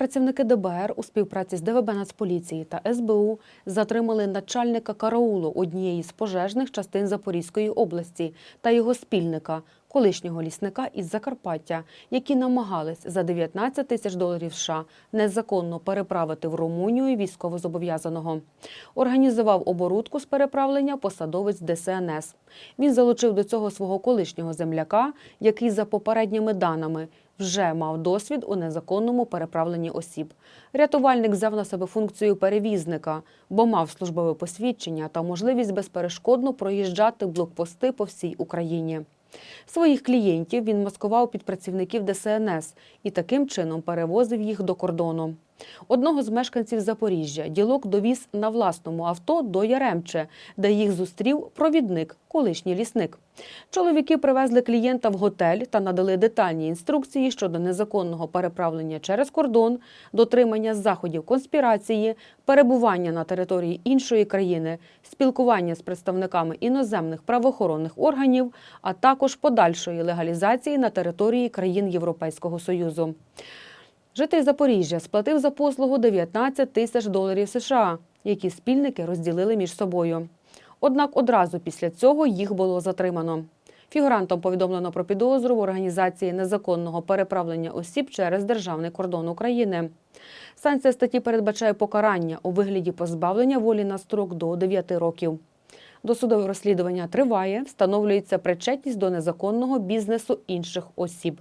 Працівники ДБР у співпраці з ДВБ Нацполіції та СБУ затримали начальника караулу однієї з пожежних частин Запорізької області та його спільника, колишнього лісника із Закарпаття, які намагались за 19 тисяч доларів США незаконно переправити в Румунію військовозобов'язаного. Організував оборудку з переправлення посадовець ДСНС. Він залучив до цього свого колишнього земляка, який за попередніми даними вже мав досвід у незаконному переправленні осіб. Рятувальник взяв на себе функцію перевізника, бо мав службове посвідчення та можливість безперешкодно проїжджати блокпости по всій Україні. Своїх клієнтів він маскував під працівників ДСНС і таким чином перевозив їх до кордону. Одного з мешканців Запоріжжя ділок довіз на власному авто до Яремче, де їх зустрів провідник, колишній лісник. Чоловіки привезли клієнта в готель та надали детальні інструкції щодо незаконного переправлення через кордон, дотримання заходів конспірації, перебування на території іншої країни, спілкування з представниками іноземних правоохоронних органів, а також подальшої легалізації на території країн Європейського Союзу. Житель Запоріжжя сплатив за послугу 19 тисяч доларів США, які спільники розділили між собою. Однак одразу після цього їх було затримано. Фігурантам повідомлено про підозру в організації незаконного переправлення осіб через державний кордон України. Санкція статті передбачає покарання у вигляді позбавлення волі на строк до 9 років. Досудове розслідування триває, встановлюється причетність до незаконного бізнесу інших осіб.